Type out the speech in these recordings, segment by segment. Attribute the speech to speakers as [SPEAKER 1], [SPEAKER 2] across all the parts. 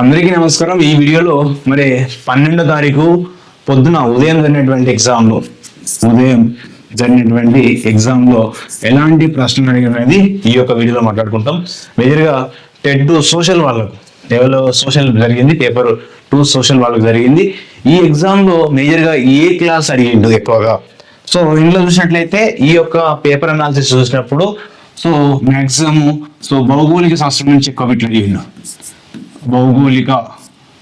[SPEAKER 1] అందరికీ నమస్కారం. ఈ వీడియోలో మరి పన్నెండో తారీఖు పొద్దున ఉదయం జరిగినటువంటి ఎగ్జామ్లో ఉదయం జరిగినటువంటి ఎగ్జామ్లో ఎలాంటి ప్రశ్నలు అడిగినది ఈ యొక్క వీడియోలో మాట్లాడుకుంటాం. మేజర్గా టెట్ సోషల్ వాళ్ళకు ఎవరో సోషల్ జరిగింది పేపర్ టూ సోషల్ వాళ్ళకు జరిగింది. ఈ ఎగ్జామ్లో మేజర్గా ఏ క్లాస్ అడిగిండు ఎక్కువగా? సో ఇందులో చూసినట్లయితే ఈ యొక్క పేపర్ అనాలిసిస్ చూసినప్పుడు సో మ్యాక్సిమం సో భౌగోళిక శాస్త్రం నుంచి ఎక్కువ బిట్లు అడిగిండు భౌగోళిక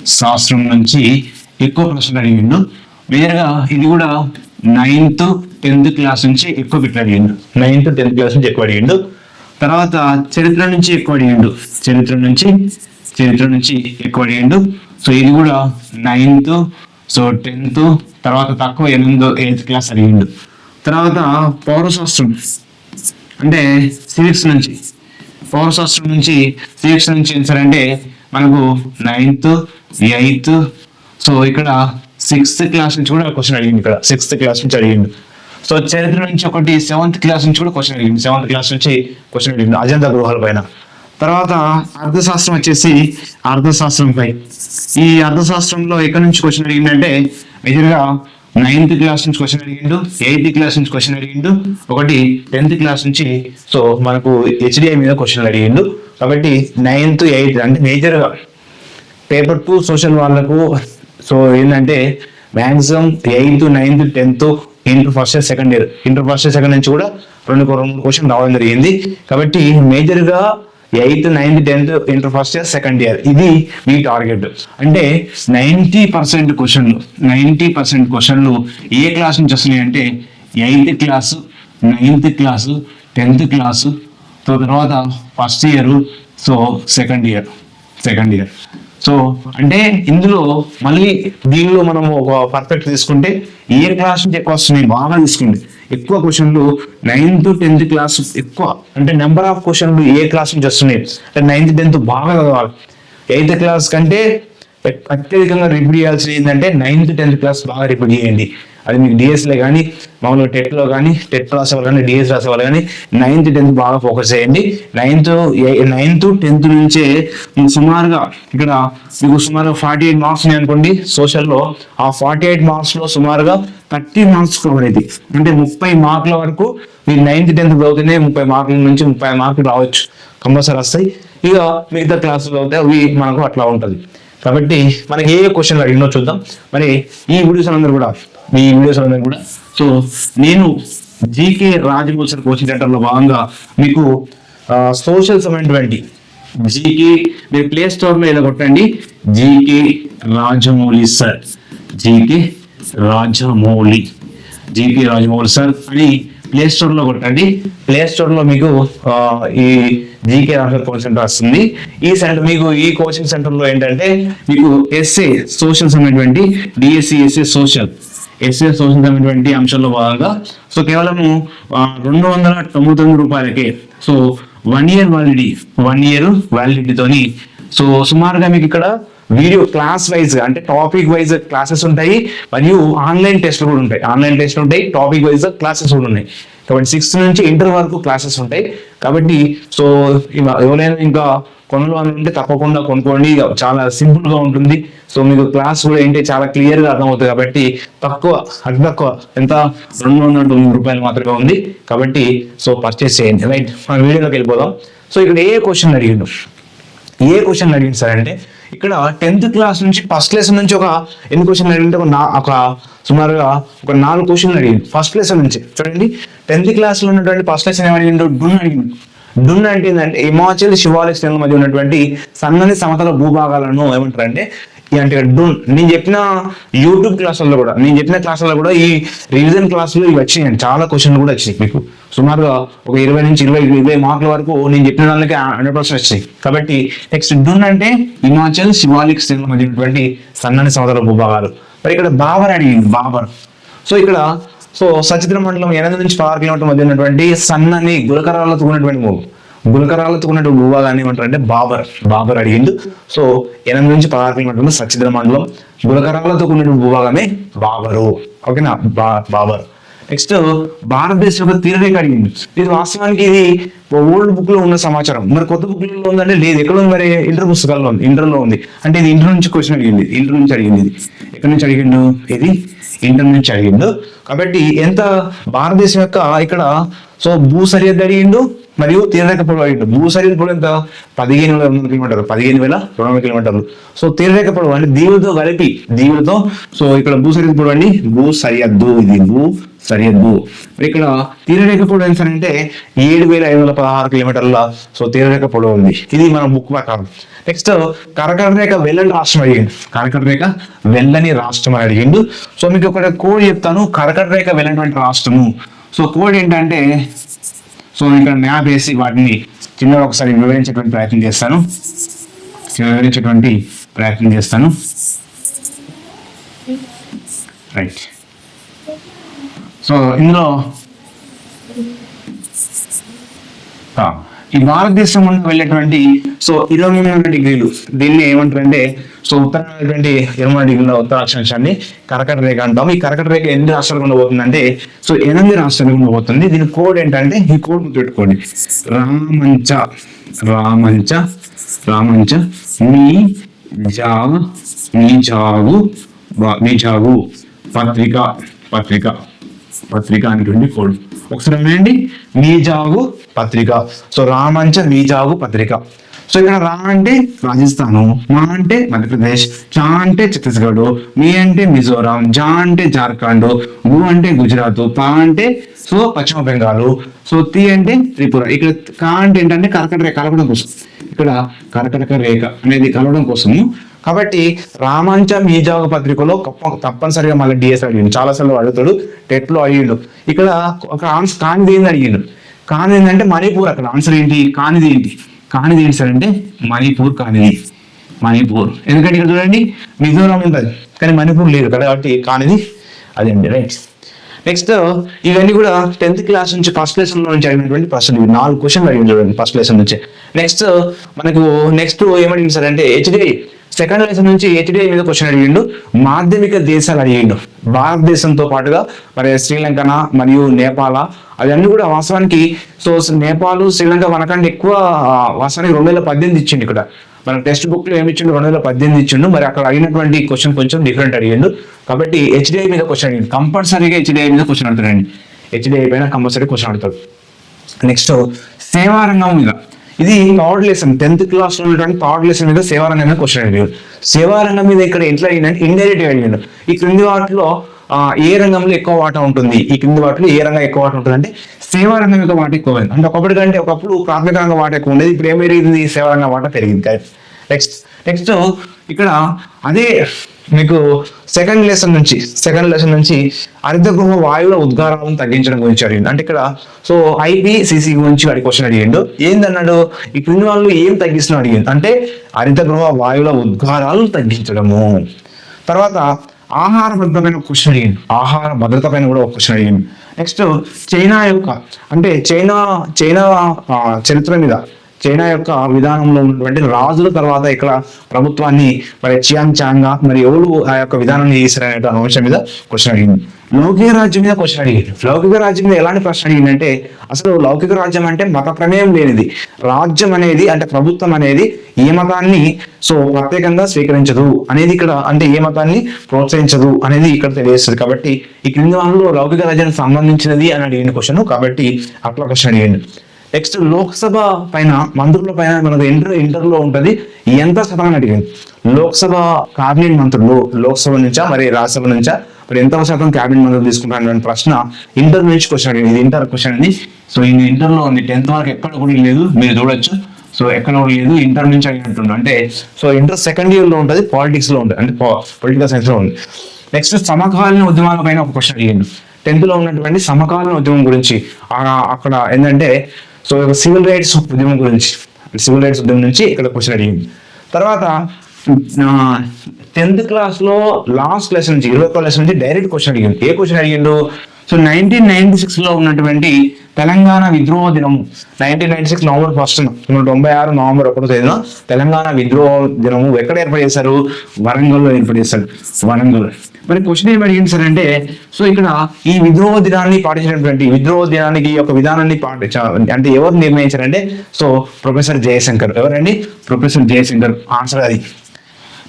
[SPEAKER 1] శాస్త్రం నుంచి ఎక్కువ ప్రశ్నలు అడిగిండు. మేజర్గా ఇది కూడా నైన్త్ టెన్త్ క్లాస్ నుంచి ఎక్కువ బిట్లు అడిగిండు. నైన్త్ టెన్త్ క్లాస్ నుంచి ఎక్కువ అడిగిండు. తర్వాత చరిత్ర నుంచి ఎక్కువ అడిగిండు. చరిత్ర నుంచి చరిత్ర నుంచి ఎక్కువ అడిగిండు. సో ఇది కూడా నైన్త్ సో టెన్త్ తర్వాత తక్కువ ఎనిమిదో ఎయిత్ క్లాస్ అడిగిండు. తర్వాత పౌరశాస్త్రం అంటే సివిక్స్ నుంచి. పౌరశాస్త్రం నుంచి సివిక్స్ నుంచి ఏం సార్ అంటే మనకు నైన్త్ ఎయిత్ సో ఇక్కడ సిక్స్త్ క్లాస్ నుంచి కూడా క్వశ్చన్ అడిగింది ఇక్కడ. సిక్స్త్ క్లాస్ నుంచి అడిగిండు. సో చరిత్ర నుంచి ఒకటి సెవెంత్ క్లాస్ నుంచి కూడా క్వశ్చన్ అడిగింది సెవెంత్ క్లాస్ నుంచి క్వశ్చన్ అడిగింది అజంతా గృహాల పైన. తర్వాత అర్థశాస్త్రం వచ్చేసి అర్థశాస్త్రంపై. ఈ అర్థశాస్త్రంలో ఎక్కడి నుంచి క్వశ్చన్ అడిగిందంటే మెజర్గా నైన్త్ క్లాస్ నుంచి క్వశ్చన్ అడిగిండు ఎయిత్ క్లాస్ నుంచి క్వశ్చన్ అడిగిండు ఒకటి టెన్త్ క్లాస్ నుంచి సో మనకు హెచ్డిఐ మీద క్వశ్చన్ అడిగిండు. కాబట్టి నైన్త్ ఎయిత్ అంటే మేజర్గా పేపర్ టూ సోషల్ వాళ్ళకు సో ఏంటంటే maximum eighth ninth tenth inter first year second year inter first year second నుంచి కూడా రెండు రెండు క్వశ్చన్ రావడం జరిగింది. కాబట్టి మేజర్గా eighth ninth tenth inter first year second year ఇది మీ టార్గెట్ అంటే నైంటీ పర్సెంట్ క్వశ్చన్లు నైంటీ పర్సెంట్ క్వశ్చన్లు ఏ క్లాస్ నుంచి వస్తున్నాయి అంటే eighth class ninth class tenth class so తర్వాత first year so second year second year so అంటే ఇందులో మళ్ళీ దీనిలో మనం ఒక పర్ఫెక్ట్ తీసుకుంటే ఏ క్లాస్ నుంచి ఎక్కువ వస్తున్నాయి బాగా తీసుకుంటే. ఎక్కువ క్వశ్చన్లు నైన్త్ టెన్త్ క్లాస్ ఎక్కువ. అంటే నెంబర్ ఆఫ్ క్వశ్చన్లు ఏ క్లాస్ నుంచి వస్తున్నాయి? అంటే నైన్త్ టెన్త్ బాగా చదవాలి. ఎయిత్ క్లాస్ కంటే అత్యధికంగా రిపీట్ చేయాల్సింది ఏంటంటే నైన్త్ టెన్త్ క్లాస్ బాగా రిపీట్ చేయండి. అది మీకు డిఎస్లో కానీ మామూలుగా టెట్లో కానీ టెట్ రాసేవాళ్ళు కానీ డిఎస్ రాసేవాళ్ళు కానీ నైన్త్ టెన్త్ బాగా ఫోకస్ చేయండి. నైన్త్ నైన్త్ టెన్త్ నుంచే సుమారుగా ఇక్కడ మీకు సుమారుగా ఫార్టీ ఎయిట్ మార్క్స్ ఉన్నాయి అనుకోండి. సోషల్లో ఆ ఫార్టీ ఎయిట్ మార్క్స్లో సుమారుగా థర్టీ మార్క్స్ కవర్ అయితే అంటే ముప్పై మార్కుల వరకు మీరు నైన్త్ టెన్త్ చదివితేనే ముప్పై మార్కుల నుంచి ముప్పై మార్కులు రావచ్చు. కంపల్సరీ వస్తాయి. ఇక మిగతా క్లాసులు చదివితే అవి మనకు అట్లా ఉంటుంది. కాబట్టి మనకి ఏ క్వశ్చన్లు అడిగినో చూద్దాం. మరి ఈ వీడియోస్ అందరూ కూడా మీ వీడియోస్ అందరూ కూడా. సో నేను జీకే రాజమౌళి సార్ కోచింగ్ సెంటర్లో భాగంగా మీకు సోషల్ సంబంధించినటువంటి జీకే మీరు ప్లే స్టోర్లో ఇలా కొట్టండి. GK Rajamouli sir GK Rajamouli. GK Rajamouli sir అని ప్లే స్టోర్లో కొట్టండి. ప్లే స్టోర్లో మీకు ఈ జీకే రాష్ట్ర కోచింగ్ సెంటర్ వస్తుంది. ఈ సెంటర్ మీకు ఈ కోచింగ్ సెంటర్లో ఏంటంటే మీకు ఎస్ఏ సోషల్ సంబంధించినటువంటి DSC SA social SA social అంశంలో భాగంగా. సో కేవలము రెండు వందల తొంభై తొమ్మిది రూపాయలకే. So one year validity one year వ్యాలిడిటీతోని so సుమారుగా మీకు ఇక్కడ వీడియో క్లాస్ వైజ్ అంటే టాపిక్ వైజ్ క్లాసెస్ ఉంటాయి మరియు ఆన్లైన్ టెస్ట్లు కూడా ఉంటాయి. ఆన్లైన్ టెస్ట్లు ఉంటాయి టాపిక్ వైజ్ క్లాసెస్ కూడా ఉన్నాయి. కాబట్టి సిక్స్త్ నుంచి ఇంటర్ వరకు క్లాసెస్ ఉంటాయి. కాబట్టి సో ఎవరైనా ఇంకా కొనలు అంటే ఉంటే తప్పకుండా కొనుక్కోండి. ఇక చాలా సింపుల్గా ఉంటుంది. సో మీకు క్లాస్ కూడా ఏంటి చాలా క్లియర్గా అర్థమవుతుంది కాబట్టి తక్కువ అతి తక్కువ ఎంత? రెండు వందల తొమ్మిది రూపాయలు మాత్రమే ఉంది. కాబట్టి సో పర్చేస్ చేయండి. రైట్ మన వీడియోలోకి వెళ్ళిపోదాం. సో ఇక్కడ ఏ క్వశ్చన్ అడిగిండు ఏ క్వశ్చన్ అడిగింది సార్ అంటే ఇక్కడ టెన్త్ క్లాస్ నుంచి ఫస్ట్ లెసన్ నుంచి ఒక ఎన్ని క్వశ్చన్ అడిగింటే ఒక నా- ఒక సుమారుగా ఒక నాలుగు క్వశ్చన్లు అడిగింది. ఫస్ట్ లెసన్ నుంచి. చూడండి. టెన్త్ క్లాస్లో ఉన్నటువంటి ఫస్ట్ లెసన్ ఏమడిగిందో డున్ అడిగింది డున్ అంటే ఏంటంటే హిమాచల్ శివాలయ శ్రేణుల మధ్య ఉన్నటువంటి సన్నని సమతల భూభాగాలను ఏమంటారు అంటే డూన్ నేను చెప్పిన యూట్యూబ్ క్లాసుల్లో కూడా నేను చెప్పిన క్లాసుల్లో కూడా ఈ రివిజన్ క్లాసులో ఇవి వచ్చినాయి చాలా క్వశ్చన్లు కూడా వచ్చినాయి మీకు. సుమారుగా ఒక ఇరవై నుంచి ఇరవై ఇరవై మార్కుల వరకు నేను చెప్పిన దానికి హండ్రెడ్ పర్సెంట్ వచ్చినాయి కాబట్టి నెక్స్ట్ డూన్ అంటే హిమాచల్ శివాలిక్ శ్రేణుల మధ్యటువంటి సన్నని సముద్ర భూభాగాలు. మరి ఇక్కడ బాబర్ అడిగింది బాబర్ సో ఇక్కడ సో సచిత్ర మండలం ఎనిమిది నుంచి పదహారు కిలోమీటర్ మధ్య ఉన్నటువంటి సన్నని గులకరాలతో ఉన్నటువంటి మూడు. గులకరాలతో ఉన్నటువంటి భూభాగాన్ని ఏమంటారంటే బాబర్ బాబర్ అడిగిండు సో ఎనిమిది నుంచి పదహారు కిలోమీటర్లు సచిద్ర మండలం. గులకరాలతో ఉన్నటువంటి భూభాగమే బాబరు. ఓకేనా? బా బాబర్. నెక్స్ట్ భారతదేశం యొక్క తీరరేఖ అడిగింది ఇది వాస్తవానికి ఇది ఓల్డ్ బుక్లో ఉన్న సమాచారం. మరి కొత్త బుక్లో ఉందంటే లేదు. ఎక్కడ ఉంది మరి ఇంటర్ పుస్తకాల్లో ఉంది. ఇంటర్లో ఉంది. అంటే ఇది ఇంటర్ నుంచి క్వశ్చన్ అడిగింది. ఇంటర్ నుంచి అడిగింది ఇది. ఎక్కడి నుంచి అడిగిండు? ఇది ఇంటర్ నుంచి అడిగిండు. కాబట్టి ఎంత భారతదేశం యొక్క ఇక్కడ సో భూ సరిహద్దు అడిగిండు మరియు తీరరేఖ పొడవు భూ సరిహద్దు పొడవు ఎంత? పదిహేను వేల రెండు వందల కిలోమీటర్లు. పదిహేను వేల రెండు వందల కిలోమీటర్లు. సో తీరరేఖ పొడవు అంటే దీవులతో కలిపి దీవులతో సో ఇక్కడ భూ సరిహద్దు పొడవు అండి. భూ సరిహద్దు. ఇది భూ సరిహద్దు. ఇక్కడ తీరరేఖ పొడవు ఎంత అంటే ఏడు వేల ఐదు వందల పదహారు కిలోమీటర్ల సో తీరరేఖ పొడవు ఉంది. ఇది మన బుక్ ప్రకారం. నెక్స్ట్ కరకట రేఖ వెళ్ళని రాష్ట్రం అడిగిండు. కరకట రేఖ వెళ్ళని రాష్ట్రం అని అడిగిండు. సో మీకు ఒక కోడ్ చెప్తాను. కరకట రేఖ వెళ్ళినటువంటి రాష్ట్రము. సో కోడ్ ఏంటంటే సో ఇక్కడ మ్యాప్ వేసి వాటిని చిన్నగా ఒకసారి వివరించేటువంటి ప్రయత్నం చేస్తాను. వివరించేటువంటి ప్రయత్నం చేస్తాను. రైట్ సో ఇందులో ఈ భారతదేశం నుండి వెళ్ళేటువంటి సో ఇరవై మూడు డిగ్రీలు. దీన్ని ఏమంటారంటే సో ఉత్తరమైనటువంటి ఇరవై మూడు డిగ్రీల ఉత్తర అక్షాంశాన్ని కరకట రేఖ అంటాం ఈ కరకట రేఖ ఎన్ని రాష్ట్రాలు గుండా పోతుందంటే సో ఎనిమిది రాష్ట్రాలు గుండా పోతుంది దీని కోడ్ ఏంటంటే ఈ కోడ్ గుర్తుపెట్టుకోండి రామంచ రామంచ రామంచ మీ జా మీ జాగు మీ జాగు పత్రిక పత్రిక పత్రిక అనేటువంటి కోడ్ ఒకసారి వినండి. మీజాగు పత్రిక. సో రామంచ మీజాగు పత్రిక. సో ఇక్కడ రా అంటే రాజస్థాను మా అంటే మధ్యప్రదేశ్ చా అంటే ఛత్తీస్గఢ్ మీ అంటే మిజోరాం జా అంటే జార్ఖండ్ గు అంటే గుజరాత్ పా అంటే సో పశ్చిమ బెంగాల్ సో తి అంటే త్రిపుర. ఇక్కడ కా అంటే ఏంటంటే కర్కట రేఖ కలపడం కోసం. ఇక్కడ కర్కటక రేఖ అనేది కలవడం కోసము. కాబట్టి రామాంచ మీజాగ పత్రికలో తప్పనిసరిగా మళ్ళీ డిఎస్ అడిగిండు చాలా సార్లు అడుగుతాడు టెట్లో అడిగిండు ఇక్కడ ఒక ఆన్సర్ కానిది ఏంది అడిగిండు? కానిది ఏంటంటే మణిపూర్ అక్కడ. ఆన్సర్ ఏంటి? కానిది ఏంటి? కానిది ఏంటి సార్ అంటే మణిపూర్ కానిది. మణిపూర్. ఎందుకంటే ఇక్కడ చూడండి మిజోరాం ఉంటుంది. కానీ మణిపూర్ లేదు. కదా కాబట్టి కానిది అదండి రైట్ నెక్స్ట్ ఇవన్నీ కూడా టెన్త్ క్లాస్ నుంచి ఫస్ట్ లెసన్ నుంచి అడిగినటువంటి ప్రశ్నలు. ఇవి నాలుగు క్వశ్చన్లు అడిగింది చూడండి ఫస్ట్ లెసన్ నుంచి. నెక్స్ట్ మనకు నెక్స్ట్ ఏమడిగింది సార్ అంటే హెచ్డిఐ సెకండ్ లెసన్ నుంచి హెచ్డిఐ మీద క్వశ్చన్ అడిగిండు. మాధ్యమిక దేశాలు అడిగిండు. భారతదేశంతో పాటుగా మరి శ్రీలంకన మరియు నేపాల అవన్నీ కూడా వాస్తవానికి సో నేపాల్ శ్రీలంక మనకంటే ఎక్కువ వాస్తవానికి రెండు వేల పద్దెనిమిది ఇచ్చిండు ఇక్కడ. మన టెక్స్ట్ బుక్లో ఏమి ఇచ్చిండు? రెండు వేల పద్దెనిమిది ఇచ్చిండు. మరి అక్కడ అడిగినటువంటి క్వశ్చన్ కొంచెం డిఫరెంట్ అడిగిండు. కాబట్టి హెచ్డిఐ మీద క్వశ్చన్ అడిగిండు. కంపల్సరీగా హెచ్డిఐ మీద క్వశ్చన్ అడుగుతాడండి. హెచ్డిఐ పైన కంపల్సరీ క్వశ్చన్ అడుగుతాడు. నెక్స్ట్ సేవారంగం మీద. ఇది థర్డ్ లెసన్ టెన్త్ క్లాస్లో ఉన్నటువంటి థర్డ్ లెసన్ మీద సేవారంగం మీద క్వశ్చన్ అడిగాడు. సేవారంగం మీద ఇక్కడ ఎట్లా అడిగిందంటే ఇండైరెక్ట్ అడిగాడు. ఈ క్రింది వాటిలో ఏ రంగంలో ఎక్కువ వాటా ఉంటుంది? ఈ క్రింది వాటిలో ఏ రంగం ఎక్కువ వాటా ఉంటుంది అంటే సేవా రంగం యొక్క వాట ఎక్కువ అంటే ఒకప్పటి కంటే ఒకప్పుడు ప్రాథమిక రంగ వాటా ఎక్కువ ఉండేది. ఇప్పుడు ఏం పెరిగింది? వాట పెరిగింది. నెక్స్ట్ నెక్స్ట్ ఇక్కడ అదే మీకు సెకండ్ లెసన్ నుంచి సెకండ్ లెసన్ నుంచి హరిత గృహ వాయువుల ఉద్గారాలను తగ్గించడం గురించి అడిగింది అంటే ఇక్కడ సో ఐపీసీసీ గురించి వాడి క్వశ్చన్ అడిగిండు. ఏందన్నాడు? ఈ క్రింది వాళ్ళు ఏం తగ్గిస్తున్నా అడిగింది అంటే హరిత గృహ వాయువుల ఉద్గారాలు తగ్గించడము. తర్వాత ఆహార భద్రత పైన క్వశ్చన్ అడిగింది ఆహార భద్రత పైన కూడా ఒక క్వశ్చన్ అడిగింది నెక్స్ట్ చైనా యొక్క అంటే చైనా చైనా చరిత్ర మీద చైనా యొక్క విధానంలో ఉన్నటువంటి రాజుల తర్వాత ఇక్కడ ప్రభుత్వాన్ని మరి చియాంగ్ చాంగా మరి ఎవరు ఆ యొక్క విధానాన్ని చేశారనే అంశం మీద క్వశ్చన్ అడిగింది. లౌకిక రాజ్యం మీద క్వశ్చన్ అడిగింది. లౌకిక రాజ్యం మీద ఎలాంటి ప్రశ్న అడిగిందంటే అసలు లౌకిక రాజ్యం అంటే మత ప్రమేయం లేనిది. రాజ్యం అనేది అంటే ప్రభుత్వం అనేది ఏ మతాన్ని సో ప్రత్యేకంగా స్వీకరించదు అనేది ఇక్కడ అంటే ఏ మతాన్ని ప్రోత్సహించదు అనేది ఇక్కడ తెలియజేస్తుంది. కాబట్టి ఈ క్రింది వాళ్ళలో లౌకిక రాజ్యానికి సంబంధించినది అని అడిగిన క్వశ్చన్ కాబట్టి అట్లా క్వశ్చన్ అడిగింది. నెక్స్ట్ లోక్సభ పైన మంత్రుల పైన మనకు ఇంటర్ ఇంటర్లో ఉంటుంది. ఎంత శాతం అడిగింది లోక్సభ కేబినెట్ మంత్రులు లోక్సభ నుంచా మరి రాజ్యసభ నుంచా మరి ఎంత శాతం కేబినెట్ మంత్రులు తీసుకుంటారు ప్రశ్న ఇంటర్ నుంచి క్వశ్చన్ అడిగింది. ఇది ఇంటర్ క్వశ్చన్ అండి. సో ఇది ఇంటర్లో ఉంది. టెన్త్ వరకు ఎక్కడ కూడా లేదు. మీరు చూడొచ్చు. సో ఎక్కడ కూడా లేదు. ఇంటర్ నుంచి అడిగినట్టు అంటే సో ఇంటర్ సెకండ్ ఇయర్లో ఉంటుంది పాలిటిక్స్లో ఉంటుంది. అంటే పొలిటికల్ సైన్స్లో ఉంది. నెక్స్ట్ సమకాలీన ఉద్యమాల పైన ఒక క్వశ్చన్ అడిగిండు. టెన్త్లో ఉన్నటువంటి సమకాలీన ఉద్యమం గురించి అక్కడ ఏంటంటే సో సివిల్ రైట్స్ ఉద్యమం గురించి సివిల్ రైట్స్ ఉద్యమం నుంచి ఇక్కడ క్వశ్చన్ అడిగింది. తర్వాత టెన్త్ క్లాస్లో లాస్ట్ లెసన్ నుంచి ఇరవై ఒక్క లెసన్ నుంచి డైరెక్ట్ క్వశ్చన్ అడిగింది ఏ క్వశ్చన్ అడిగిండు? సో నైన్టీన్ నైన్టీ సిక్స్లో ఉన్నటువంటి తెలంగాణ విద్రోహ దినం. Nineteen ninety six November first తొంభై ఆరు నవంబర్ ఒకటో తేదీన తెలంగాణ విద్రోహ దినము ఎక్కడ ఏర్పాటు చేశారు? వరంగల్లో ఏర్పాటు చేశారు. వరంగల్. మరి క్వశ్చన్ ఏం అడిగింది సార్ అంటే సో ఇక్కడ ఈ విద్రోహ దినాన్ని పాటించినటువంటి విద్రోహ దినానికి ఈ యొక్క విధానాన్ని పాటించ అంటే ఎవరు నిర్ణయించారంటే సో ప్రొఫెసర్ జయశంకర్. ఎవరండి? ప్రొఫెసర్ జయశంకర్. ఆన్సర్ అది.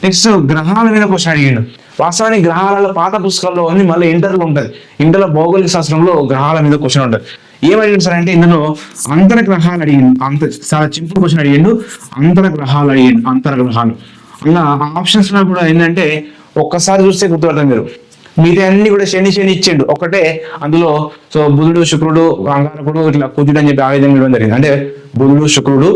[SPEAKER 1] నెక్స్ట్ గ్రహాల మీద క్వశ్చన్ అడిగిండు. వాస్తవానికి గ్రహాలలో పాత పుస్తకాల్లో ఉంది మళ్ళీ ఇంటర్లో ఉంటుంది. ఇంటర్లో భౌగోళిక శాస్త్రంలో గ్రహాల మీద క్వశ్చన్ ఉంటుంది. ఏమడిగాడు సార్ అంటే ఇందులో అంతర గ్రహాలు అడిగిండు. అంత చాలా సింపుల్ క్వశ్చన్ అడిగిండు. అంతర గ్రహాలు అడిగిండు. అంతర గ్రహాలు. ఇలా ఆప్షన్స్లో కూడా ఏంటంటే ఒక్కసారి చూస్తే గుర్తుపడతాం మీరు. మిగతా అన్ని కూడా శని శని ఇచ్చిండు. ఒకటే అందులో సో బుధుడు శుక్రుడు అంగారకుడు ఇట్లా కుజుడు అని చెప్పి ఆ విధంగా ఇవ్వడం జరిగింది. అంటే బుధుడు శుక్రుడు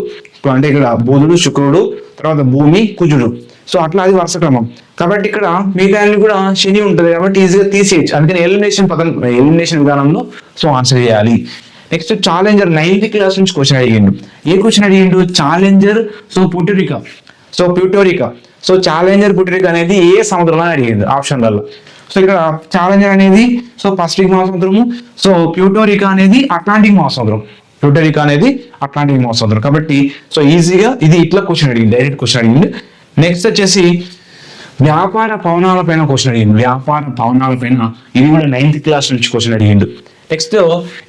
[SPEAKER 1] అంటే ఇక్కడ బుధుడు శుక్రుడు తర్వాత భూమి కుజుడు. సో అట్లా అది వరుస క్రమం. కాబట్టి ఇక్కడ మిగతా అన్ని కూడా శని ఉంటుంది కాబట్టి ఈజీగా తీసేయచ్చు. అందుకని ఎలిమినేషన్ పదం ఎలిమినేషన్ విధానంలో సో ఆన్సర్ చేయాలి. నెక్స్ట్ ఛాలెంజర్ నైన్త్ క్లాస్ నుంచి క్వశ్చన్ అడిగిండు. ఏ క్వశ్చన్ అడిగిండు? Challenger so Puerto Rico so Puerto Rico so challenger Puerto Rico అనేది ఏ సముద్రంలో అడిగింది ఆప్షన్లలో. సో ఇక్కడ ఛాలెంజర్ అనేది సో పసిఫిక్ మహాసముద్రము సో ప్యూటోరికా అనేది అట్లాంటిక్ మహాసముద్రం ప్యూటోరికా అనేది అట్లాంటిక్ మహాసముద్రం కాబట్టి సో ఈజీగా ఇది ఇట్లా క్వశ్చన్ అడిగింది డైరెక్ట్ క్వశ్చన్ అడిగింది. నెక్స్ట్ వచ్చేసి వ్యాపార పవనాల పైన క్వశ్చన్ అడిగింది. వ్యాపార పవనాల పైన ఇది కూడా నైన్త్ క్లాస్ నుంచి క్వశ్చన్ అడిగిండు నెక్స్ట్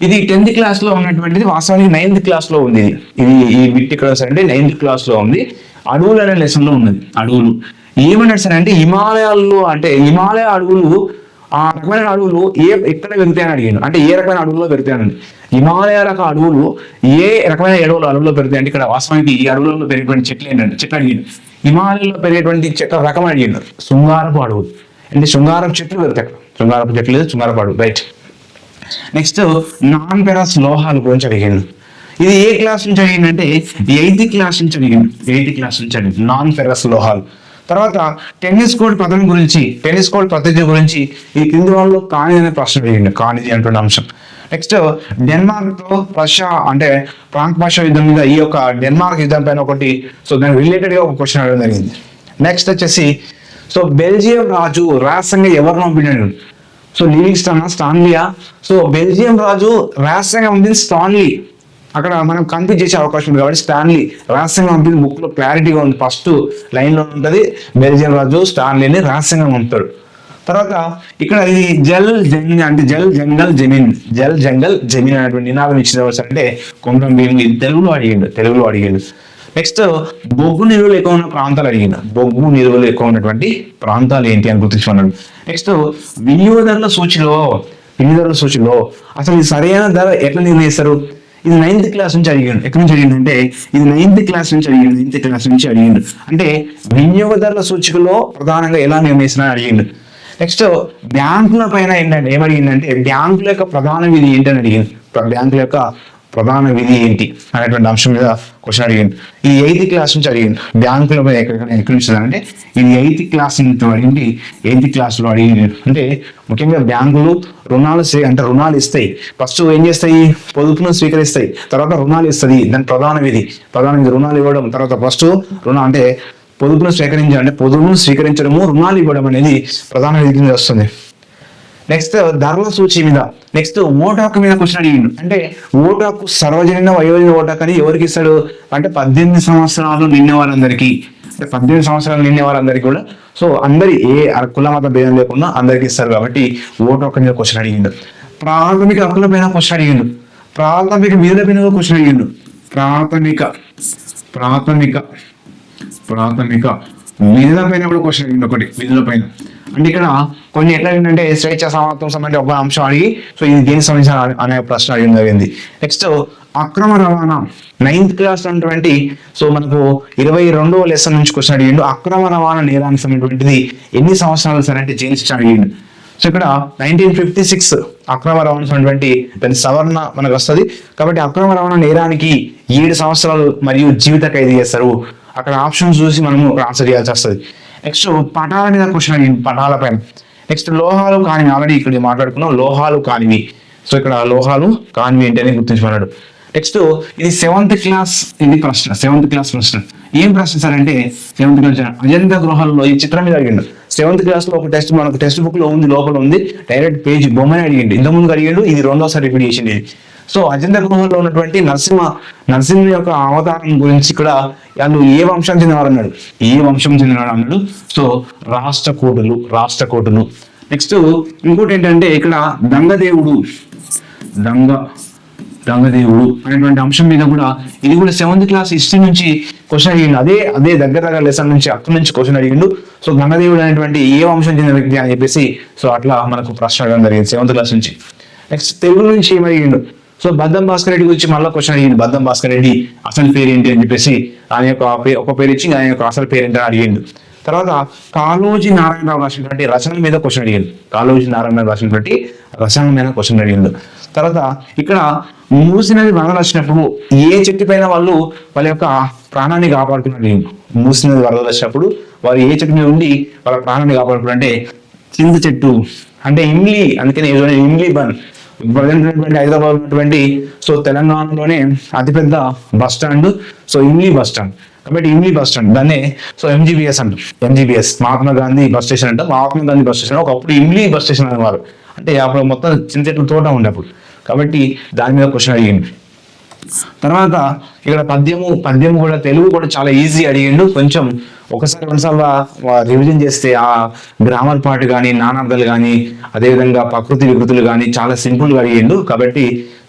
[SPEAKER 1] ఇది టెన్త్ క్లాస్లో ఉన్నటువంటిది వాస్తవానికి నైన్త్ క్లాస్లో ఉంది ఇది. ఈ బిట్ ఇక్కడ సార్ అంటే నైన్త్ క్లాస్లో ఉంది. అడవులు అనే లెసన్లో ఉన్నది. అడవులు. ఏమన్నాడు సార్ అంటే హిమాలయాల్లో అంటే హిమాలయ అడవులు ఆ రకమైన అడవులు ఏ ఎక్కడ పెరుగుతాయని అడిగాను అంటే ఏ రకమైన అడవుల్లో పెరుగుతాయని హిమాలయ రక అడవులు ఏ రకమైన అడవులు అడవుల్లో పెరుగుతాయి అంటే ఇక్కడ వాస్తవానికి ఈ అడవులలో పెరిగేటువంటి చెట్లు ఏంటంటే చెట్లు అడిగాను హిమాలయంలో పెరిగేటువంటి చెట్ల రకం అడిగాను శృంగారపు అడవులు. అంటే శృంగారపు చెట్లు పెరుగుతాయి అక్కడ. శృంగారపు చెట్లు లేదు శృంగారపు అడవులు. రైట్ నెక్స్ట్ నాన్ పెరస్ లోహాల గురించి అడిగాను ఇది ఏ క్లాస్ నుంచి అడిగిందంటే ఎయిత్ క్లాస్ నుంచి అడిగాను ఎయిత్ క్లాస్ నుంచి అడిగింది. నాన్ ఫెరస్ లోహాలు. తర్వాత టెన్నిస్ కోర్ట్ పదం గురించి టెన్నిస్ కోర్ట్ పద్ధతి గురించి ఈ కింది వాళ్ళు కానిది అనే ప్రశ్న అడిగింది. కానిది అంటున్న అంశం. నెక్స్ట్ డెన్మార్క్తో రష్యా అంటే ప్రాంక్ భాష యుద్ధం మీద ఈ యొక్క డెన్మార్క్ యుద్ధం పైన ఒకటి సో దానికి రిలేటెడ్గా ఒక క్వశ్చన్ అడగడం జరిగింది. నెక్స్ట్ వచ్చేసి సో బెల్జియం రాజు రహస్యంగా ఎవరు పంపినాడు? సో లివింగ్స్టన్ స్టాన్లియా. సో బెల్జియం రాజు రహస్యంగా పంపింది స్టాన్లీ. అక్కడ మనం కన్ఫ్యూజ్ చేసే అవకాశం ఉంది కాబట్టి స్టాన్లీ రహస్యంగా పంపింది బుక్లో క్లారిటీగా ఉంది. ఫస్ట్ లైన్లో ఉంటుంది మెరిజన్ బెల్జియం రాజు స్టాన్లీని రహస్యంగా పంపుతాడు. తర్వాత ఇక్కడ ఇది జల్ జంగ్ అంటే జల్ జంగల్ జమీన్ జల్ జంగల్ జమీన్ అనేటువంటి నినాదం ఇచ్చిన ఎవరు అంటే కొంగం భీమ్ తెలుగులో అడిగిండు తెలుగులో అడిగిండు. నెక్స్ట్ బొగ్గు నిలువలు ఎక్కువ ఉన్న ప్రాంతాలు అడిగిండు. బొగ్గు నిలువలు ఎక్కువ ఉన్నటువంటి ప్రాంతాలు ఏంటి అని గుర్తించుకున్నాడు నెక్స్ట్ వినియోగదారుల సూచిలో వినియోగదారుల సూచిలో అసలు సరైన ధర ఎట్లా నిర్ణయిస్తారు? ఇది నైన్త్ క్లాస్ నుంచి అడిగాడు. ఎక్కడి నుంచి అడిగాడు అంటే ఇది నైన్త్ క్లాస్ నుంచి అడిగాడు నైన్త్ క్లాస్ నుంచి అడిగాడు. అంటే వినియోగదారుల సూచికలో ప్రధానంగా ఎలా నిర్ణయిస్తున్నా అడిగిండు. నెక్స్ట్ బ్యాంకుల పైన ఏంటంటే ఏమడిగిందంటే బ్యాంకుల యొక్క ప్రధాన విధి ఏంటని అడిగింది బ్యాంకుల యొక్క ప్రధాన విధి ఏంటి అనేటువంటి అంశం మీద క్వశ్చన్ అడిగింది ఈ ఎయిత్ క్లాస్ నుంచి అడిగింది బ్యాంకుల మీద ఎక్కడ ఎక్కడి నుంచి అంటే ఇది ఎయిత్ క్లాస్ నుంచి అడిగింది ఎయిత్ క్లాస్లో అడిగింది అంటే ముఖ్యంగా బ్యాంకులు రుణాలు సే- అంటే రుణాలు ఇస్తాయి. ఫస్ట్ ఏం చేస్తాయి? పొదుపును స్వీకరిస్తాయి. తర్వాత రుణాలు ఇస్తుంది. దాని ప్రధాన విధి. ప్రధాన విధి రుణాలు ఇవ్వడం. తర్వాత ఫస్ట్ రుణ అంటే పొదుపును స్వీకరించడం. అంటే పొదుపును స్వీకరించడము రుణాలు ఇవ్వడం అనేది ప్రధాన విధి కింద వస్తుంది నెక్స్ట్ ధరల సూచి మీద. నెక్స్ట్ ఓటు హక్కు మీద క్వశ్చన్ అడిగిండు. అంటే ఓటు హక్కు సర్వజనీన వయోజన ఓటాకు అని ఎవరికి ఇస్తాడు? అంటే పద్దెనిమిది సంవత్సరాలు నిన్న వారందరికీ. అంటే పద్దెనిమిది సంవత్సరాలు నిన్న వారందరికీ కూడా. సో అందరి ఏ కుల మత భేదం లేకుండా అందరికి ఇస్తారు కాబట్టి ఓటు హక్కు మీద క్వశ్చన్ అడిగిండు. ప్రాథమిక హక్కుల పైన క్వశ్చన్ అడిగిండు. ప్రాథమిక మీద పైన క్వశ్చన్ అడిగిండు. ప్రాథమిక ప్రాథమిక ప్రాథమిక విధుల పైన కూడా క్వశ్చన్ అడిగింది ఒకటి. విధుల పైన. అంటే ఇక్కడ కొన్ని ఎట్లా ఏంటంటే స్వేచ్ఛ సమానత్వం సంబంధించి ఒక అంశం అడిగి సో ఇది దేనికి సంబంధించిన అనే- ప్రశ్న అడిగిన జరిగింది. నెక్స్ట్ అక్రమ రవాణా నైన్త్ క్లాస్ ఉన్నటువంటి సో మనకు ఇరవై రెండవ లెసన్ నుంచి క్వశ్చన్ అడిగిండు. అక్రమ రవాణా నేరానికి సంబంధించినటువంటిది ఎన్ని సంవత్సరాలు సరే అంటే జైలు శిక్ష అడిగిండు. సో ఇక్కడ నైన్టీన్ ఫిఫ్టీ సిక్స్ అక్రమ రవాణా అనేటువంటి దాని సవరణ మనకు వస్తుంది. కాబట్టి అక్రమ రవాణా నేరానికి ఏడు సంవత్సరాలు మరియు జీవిత ఖైదు చేస్తారు. అక్కడ ఆప్షన్ చూసి మనము ఆన్సర్ చేయాల్సి వస్తుంది. నెక్స్ట్ పటాల మీద క్వశ్చన్ అడిగింది పటాల పైన. నెక్స్ట్ లోహాలు కానివి. ఆల్రెడీ ఇక్కడ మాట్లాడుకున్నాం లోహాలు కానివి. సో ఇక్కడ లోహాలు కానివి ఏంటి అని గుర్తించమన్నాడు నెక్స్ట్ ఇది సెవెంత్ క్లాస్ ఇది ప్రశ్న. సెవెంత్ క్లాస్ ప్రశ్న. ఏం ప్రశ్న సార్ అంటే సెవెంత్ క్లాస్ అజంతా గృహాల్లో ఈ చిత్రం మీద అడిగిండు. సెవెంత్ క్లాస్లో ఒక టెక్స్ట్ మనకు టెక్స్ట్ బుక్లో ఉంది లోపల ఉంది. డైరెక్ట్ పేజ్ బొమ్మని అడిగిండు. ఇంతకుముందు ముందు అడిగాడు ఇది రెండోసారి రిపీట్ చేసింది ఇది. సో అజంత గృహంలో ఉన్నటువంటి నరసింహ నరసింహ యొక్క అవతారం గురించి ఇక్కడ వాళ్ళు ఏ వంశం చెందినవారు అన్నాడు? ఏ వంశం చెందినవారు అన్నాడు? సో రాష్ట్రకూటులు రాష్ట్రకూటులు. నెక్స్ట్ ఇంకోటి ఏంటంటే ఇక్కడ దంగదేవుడు దంగ దంగదేవుడు అనేటువంటి అంశం మీద కూడా ఇది కూడా సెవెంత్ క్లాస్ హిస్టరీ నుంచి క్వశ్చన్ అడిగిండు. అదే అదే దగ్గర దగ్గర లెసన్ నుంచి అక్కడి నుంచి క్వశ్చన్ అడిగిండు. సో గంగదేవుడు అనేటువంటి ఏ వంశం చెందిన వ్యక్తి అని చెప్పేసి సో అట్లా మనకు ప్రశ్న అడగడం జరిగింది సెవెంత్ క్లాస్ నుంచి. నెక్స్ట్ తెలుగు నుంచి ఏమడిగిండు? సో బద్దం భాస్కర్ రెడ్డి గురించి మళ్ళీ క్వశ్చన్ అడిగింది. బద్దం భాస్కర్ రెడ్డి అసలు పేరు ఏంటి అని చెప్పేసి ఆయన యొక్క పే- ఒక పేరు ఇచ్చి ఆయన యొక్క అసలు పేరు ఏంటి అని అడిగిండు. తర్వాత కాళోజీ నారాయణరావు రాసినటువంటి రచన మీద క్వశ్చన్ అడిగింది కాళోజీ నారాయణరావు రాసినటువంటి రచనల మీద క్వశ్చన్ అడిగిండు. తర్వాత ఇక్కడ మూసి నది వరదలు వచ్చినప్పుడు ఏ చెట్టు పైన వాళ్ళు వాళ్ళ యొక్క ప్రాణాన్ని కాపాడుకున్నారు మూసి నది వరదలు వచ్చినప్పుడు వారు ఏ చెట్టు మీద ఉండి వాళ్ళ ప్రాణాన్ని కాపాడుకున్నారు అంటే చింత చెట్టు అంటే ఇమ్లీ అందుకని ఇమ్లీ బన్. ప్రజెంట్ హైదరాబాద్ ఉన్నటువంటి సో తెలంగాణలోనే అతిపెద్ద bus stand so Imli bus stand. కాబట్టి ఇమ్లీ బస్ స్టాండ్ దాన్నే సో ఎంజీబీఎస్ అంట. MGBS Mahatma Gandhi bus station అంటే. మహాత్మా గాంధీ బస్ స్టేషన్ ఒకప్పుడు ఇమ్లీ బస్ స్టేషన్ అనేవారు. అంటే అప్పుడు మొత్తం చిన్న చెట్ల తోట ఉండే అప్పుడు కాబట్టి దాని మీద క్వశ్చన్ అడిగింది. తర్వాత ఇక్కడ పద్యము పద్యము కూడా తెలుగు కూడా చాలా ఈజీ అడిగిండు. కొంచెం ఒకసారి రెండుసార్లు రివిజన్ చేస్తే ఆ గ్రామర్ పార్ట్ కానీ నానార్థాలు కానీ అదేవిధంగా ప్రకృతి వికృతులు కానీ చాలా సింపుల్గా అడిగిండు. కాబట్టి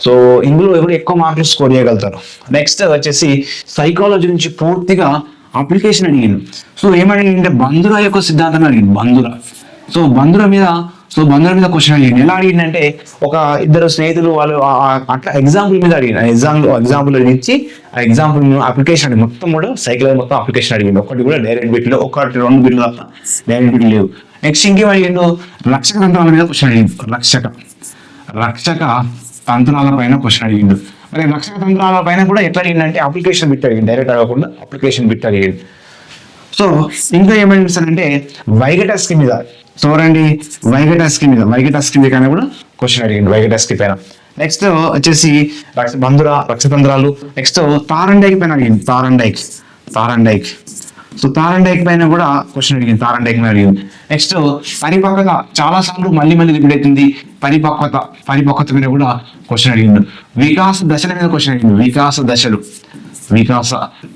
[SPEAKER 1] సో ఇందులో ఎవరు ఎక్కువ మార్కులు స్కోర్ చేయగలుగుతారు? నెక్స్ట్ వచ్చేసి సైకాలజీ నుంచి పూర్తిగా అప్లికేషన్ అడిగిండు. సో ఏమడిగిందంటే బంధుర యొక్క సిద్ధాంతం అడిగింది బంధుర. సో బంధుర మీద సో బంధుర మీద క్వశ్చన్ అడిగింది. ఎలా అడిగిందంటే ఒక ఇద్దరు స్నేహితులు వాళ్ళు అట్లా ఎగ్జాంపుల్ మీద అడిగింది. ఎగ్జామ్ ఎగ్జాంపుల్ ఇచ్చి ఆ ఎగ్జాంపుల్ అప్లికేషన్ అడిగి మొత్తం కూడా సైకిల్ మొత్తం అప్లికేషన్ అడిగింది. ఒకటి కూడా డైరెక్ట్ బిట్లు ఒకటి రెండు బిట్లు తప్ప డైరెక్ట్ బిట్లు లేవు. నెక్స్ట్ ఇంకేం అడిగిండు రక్షక తంత్రాల మీద క్వశ్చన్ అడిగింది. రక్షక. రక్షక తంత్రాల పైన క్వశ్చన్ అడిగిండు. మరి రక్షక తంత్రాల పైన కూడా ఎట్లా అడిగిందంటే అప్లికేషన్ బిట్ అడిగింది. డైరెక్ట్ అడగకుండా అప్లికేషన్ బిట్ అడిగింది. సో ఇంకా ఏమైంది సార్ అంటే వైగటస్కి మీద. చూడండి వైగటస్కి మీద. వైగటస్కి మీద కన్నా కూడా క్వశ్చన్ అడిగింది వైగటస్కి పైన. నెక్స్ట్ వచ్చేసి రక్ష బంధుర రక్షతంత్రాలు. నెక్స్ట్ తారండైకి పైన అడిగింది తారండైక్. తారండైక్. సో తారండైక్ పైన కూడా క్వశ్చన్ అడిగింది తారండైక్ పైన అడిగింది నెక్స్ట్ పరిపక్వత. చాలా సార్లు మళ్ళీ మళ్ళీ రిపీట్ అవుతుంది. పరిపక్వత పరిపక్వత మీద కూడా క్వశ్చన్ అడిగిండు. వికాస దశల మీద క్వశ్చన్ అడిగింది వికాస దశలు. వికాస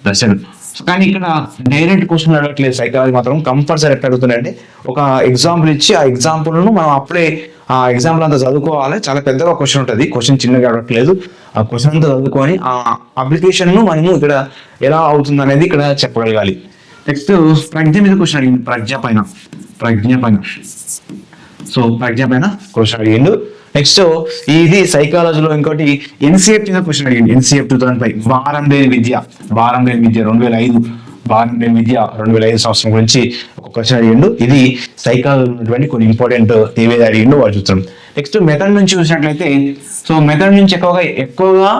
[SPEAKER 1] దశలు. కానీ ఇక్కడ డైరెక్ట్ క్వశ్చన్ అడగట్లేదు సైకాలజీ మాత్రం. కంపల్సరీ ఎట్లా అడుగుతున్నాయంటే ఒక ఎగ్జాంపుల్ ఇచ్చి ఆ ఎగ్జాంపుల్ను మనం అప్పుడే ఆ ఎగ్జాంపుల్ అంతా చదువుకోవాలి. చాలా పెద్దగా క్వశ్చన్ ఉంటుంది. క్వశ్చన్ చిన్నగా అడగట్లేదు. ఆ క్వశ్చన్ అంతా చదువుకొని ఆ అప్లికేషన్ను మనము ఇక్కడ ఎలా అవుతుంది అనేది ఇక్కడ చెప్పగలగాలి. నెక్స్ట్ ప్రజ్ఞ మీద క్వశ్చన్ అడిగింది. ప్రజ్ఞ పైన. ప్రజ్ఞ పైన. సో ప్రజ్ఞాపైన క్వశ్చన్ అడిగిండు. నెక్స్ట్ ఇది సైకాలజీలో ఇంకోటి. ఎన్సీఎఫ్ మీద క్వశ్చన్ అడిగింది ఎన్సీఎఫ్ టూ థౌసండ్ ఫైవ్ వారం లేని విద్య. వారం లేని విద్య. రెండు వేల ఐదు. వారం లేని విద్య. రెండు వేల ఐదు సంవత్సరం గురించి ఒక క్వశ్చన్ అడిగిండు. ఇది సైకాలజీ ఉన్నటువంటి కొన్ని ఇంపార్టెంట్ ఏవేది అడిగిండు వాళ్ళు చూస్తాం నెక్స్ట్ మెథడ్ నుంచి చూసినట్లయితే సో మెథడ్ నుంచి ఎక్కువగా ఎక్కువగా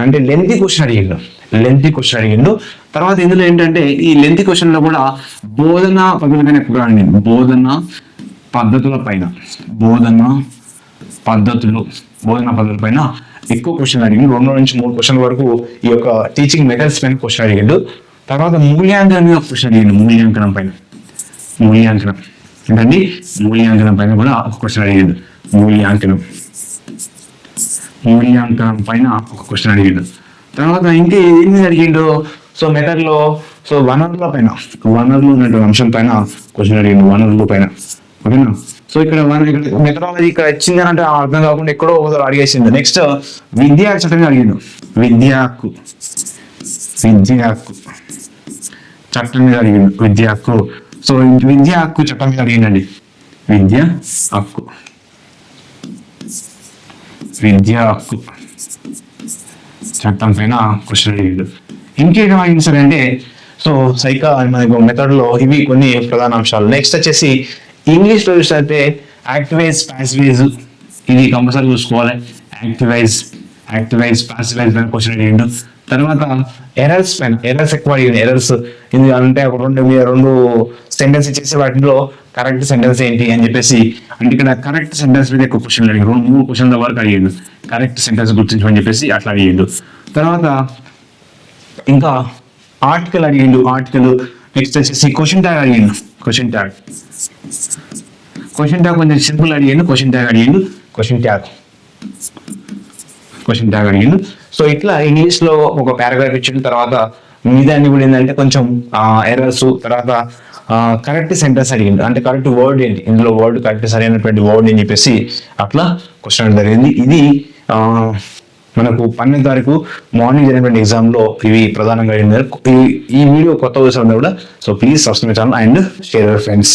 [SPEAKER 1] అంటే లెంతీ క్వశ్చన్ అడిగిండు. లెంతీ క్వశ్చన్ అడిగిండు. తర్వాత ఇందులో ఏంటంటే ఈ లెంతీ క్వశ్చన్లో కూడా బోధన పద్ధతులపైన ఎక్కువగా అడిగింది బోధన పద్ధతుల పైన. బోధన పద్ధతులు బోధన పద్ధతుల పైన ఎక్కువ క్వశ్చన్ అడిగి రెండు నుంచి మూడు క్వశ్చన్ వరకు ఈ యొక్క టీచింగ్ మెథడ్స్ పైన క్వశ్చన్ అడిగిండు. తర్వాత మూల్యాంకనం మీద క్వశ్చన్ అడిగిండు. మూల్యాంకనం పైన. మూల్యాంకనం. ఏంటండి? మూల్యాంకనం పైన కూడా ఒక క్వశ్చన్ అడిగాడు. మూల్యాంకనం. మూల్యాంకనం పైన ఒక క్వశ్చన్ అడిగాడు. తర్వాత ఇంకా ఏం అడిగిండు? సో మెథడ్లో సో వనరుల పైన. వనరులు ఉన్నటువంటి అంశం పైన క్వశ్చన్ అడిగిండు. వనరుల పైన. ఓకేనా? సో ఇక్కడ మన ఇక్కడ మెథడాలజీ ఇక్కడ ఇచ్చింది అంటే అర్థం కాకుండా ఎక్కడో అడిగేసింది. నెక్స్ట్ విద్యా చట్టం అడిగిండు. విద్య హక్కు విద్య హక్కు చట్టం మీద అడిగిండు. విద్య హక్కు సో విద్య హక్కు చట్టం మీద అడిగిండండి. విద్య హక్కు విద్యా హక్కు చట్టం పైన క్వశ్చన్ అడిగిండు. ఇంకేం అడిగింది సరే అంటే సో సైకా మనకు మెథడ్లో ఇవి కొన్ని ప్రధాన అంశాలు. నెక్స్ట్ వచ్చేసి ఇంగ్లీష్లో యాక్టివైజ్ ప్యాసివైజ్ ఇది కంపల్సరీ చూసుకోవాలి. యాక్టివైజ్ యాక్టివైజ్ ప్యాసివైజ్ పైన క్వశ్చన్ అడిగిండు తర్వాత ఎర్రర్స్ పైన ఎర్రర్స్ ఎక్కువ అడిగింది. ఎర్రర్స్ ఇది అంటే ఒక రెండు రెండు సెంటెన్స్ ఇచ్చేసి వాటిలో కరెక్ట్ సెంటెన్స్ ఏంటి అని చెప్పేసి. అంటే ఇక్కడ కరెక్ట్ సెంటెన్స్ మీద ఎక్కువ క్వశ్చన్ అడిగిండు రెండు మూడు క్వశ్చన్ల వరకు అడిగిండు కరెక్ట్ సెంటెన్స్ గుర్తించమని చెప్పేసి అట్లా అడిగిండు తర్వాత ఇంకా ఆర్టికల్ అడిగిండు. ఆర్టికల్ నెక్స్ట్ వచ్చేసి క్వశ్చన్ ట్యాగ్ అడిగిండు. క్వశ్చన్ ట్యాగ్ క్వశ్చన్ ట్యాగ్ కొంచెం సింపుల్ అడిగాను క్వశ్చన్ ట్యాగ్ అడిగిండు క్వశ్చన్ ట్యాగ్ క్వశ్చన్ ట్యాగ్ అడిగిండు సో ఇట్లా ఇంగ్లీష్లో ఒక పారాగ్రాఫ్ ఇచ్చిన తర్వాత మిగతాన్ని కూడా ఏంటంటే కొంచెం ఎర్రర్స్ తర్వాత కరెక్ట్ సెంటెన్స్ అడిగిండు అంటే కరెక్ట్ వర్డ్ ఏంటి? ఇందులో వర్డ్ కరెక్ట్ సరైనటువంటి వర్డ్ అని చెప్పేసి అట్లా క్వశ్చన్ జరిగింది. ఇది మనకు పన్నెండు తారీఖు మార్నింగ్ జరిగినటువంటి ఎగ్జామ్లో ఇవి ప్రధానంగా ఈ ఈ వీడియో కొత్త వచ్చిన కూడా so please subscribe channel and share your friends